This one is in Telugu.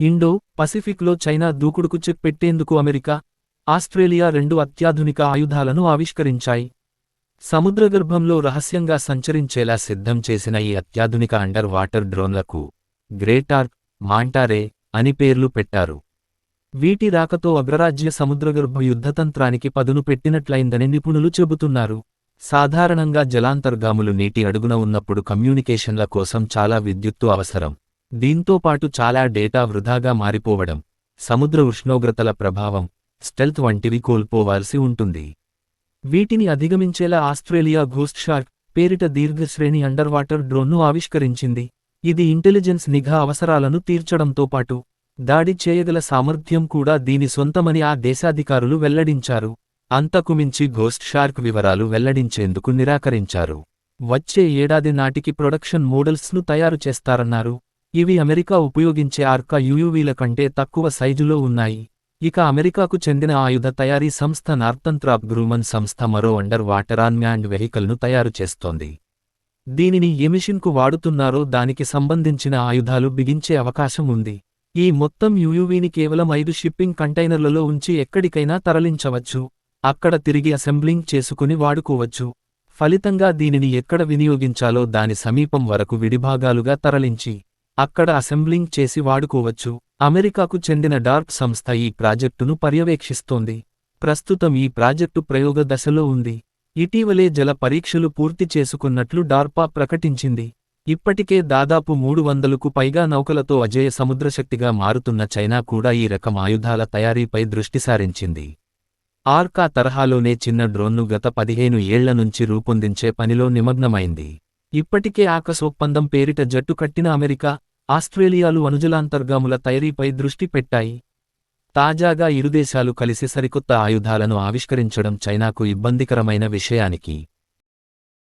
ఇండో పసిఫిక్లో చైనా దూకుడుకు చెక్ పెట్టేందుకు అమెరికా ఆస్ట్రేలియా రెండు అత్యాధునిక ఆయుధాలను ఆవిష్కరించాయి. సముద్రగర్భంలో రహస్యంగా సంచరించేలా సిద్ధం చేసిన ఈ అత్యాధునిక అండర్ వాటర్ డ్రోన్లకు గ్రేటార్క్ మాంటారే అని పేర్లు పెట్టారు. వీటి రాకతో అగ్రరాజ్య సముద్రగర్భ యుద్ధతంత్రానికి పదును పెట్టినట్లయిందని నిపుణులు చెబుతున్నారు. సాధారణంగా జలాంతర్గాములు నీటి అడుగున ఉన్నప్పుడు కమ్యూనికేషన్ల కోసం చాలా విద్యుత్తు అవసరం. దీంతో పాటు చాలా డేటా వృధాగా మారిపోవడం సముద్ర ఉష్ణోగ్రతల ప్రభావం స్టెల్త్ వంటివి కోల్పోవాల్సి ఉంటుంది. వీటిని అధిగమించేలా ఆస్ట్రేలియా ఘోస్ట్ షార్క్ పేరిట దీర్ఘశ్రేణి అండర్వాటర్ డ్రోన్ను ఆవిష్కరించింది. ఇది ఇంటెలిజెన్స్ నిఘా అవసరాలను తీర్చడంతో పాటు దాడి చేయగల సామర్థ్యం కూడా దీని సొంతమని ఆ దేశాధికారులు వెల్లడించారు. అంతకుమించి ఘోస్ట్ షార్క్ వివరాలు వెల్లడించేందుకు నిరాకరించారు. వచ్చే ఏడాది నాటికి ప్రొడక్షన్ మోడల్స్ను తయారు చేస్తారన్నారు. ఇవి అమెరికా ఉపయోగించే ఆర్కా యూయూవీల కంటే తక్కువ సైజులో ఉన్నాయి. ఇక అమెరికాకు చెందిన ఆయుధ తయారీ సంస్థ నార్థంత్రాప్ గ్రూమన్ సంస్థ మరో అండర్ వాటర్ అన్మ్యాండ్ వెహికల్ను తయారు చేస్తోంది. దీనిని ఏ మిషన్కు వాడుతున్నారో దానికి సంబంధించిన ఆయుధాలు బిగించే అవకాశం ఉంది. ఈ మొత్తం యూయూవీని కేవలం ఐదు షిప్పింగ్ కంటైనర్లలో ఉంచి ఎక్కడికైనా తరలించవచ్చు. అక్కడ తిరిగి అసెంబ్లింగ్ చేసుకుని వాడుకోవచ్చు. ఫలితంగా దీనిని ఎక్కడ వినియోగించాలో దాని సమీపం వరకు విడిభాగాలుగా తరలించి అక్కడ అసెంబ్లింగ్ చేసి వాడుకోవచ్చు. అమెరికాకు చెందిన డార్క్ సంస్థ ఈ ప్రాజెక్టును పర్యవేక్షిస్తోంది. ప్రస్తుతం ఈ ప్రాజెక్టు ప్రయోగ దశలో ఉంది. ఇటీవలే జల పరీక్షలు పూర్తి చేసుకున్నట్లు డార్పా ప్రకటించింది. ఇప్పటికే దాదాపు మూడు వందలకు పైగా నౌకలతో అజేయ సముద్రశక్తిగా మారుతున్న చైనా కూడా ఈ రకం ఆయుధాల తయారీపై దృష్టి సారించింది. ఆర్కా తరహాలోనే చిన్న డ్రోన్ను గత పదిహేను ఏళ్ళ నుంచి రూపొందించే పనిలో నిమగ్నమైంది. ఇప్పటికే ఆకస్ ఒప్పందం పేరిట జట్టు కట్టిన అమెరికా ఆస్ట్రేలియాలు అనుజలాంతర్గాముల తయారీపై దృష్టి పెట్టాయి. తాజాగా ఇరుదేశాలు కలిసి సరికొత్త ఆయుధాలను ఆవిష్కరించడం చైనాకు ఇబ్బందికరమైన విషయానికి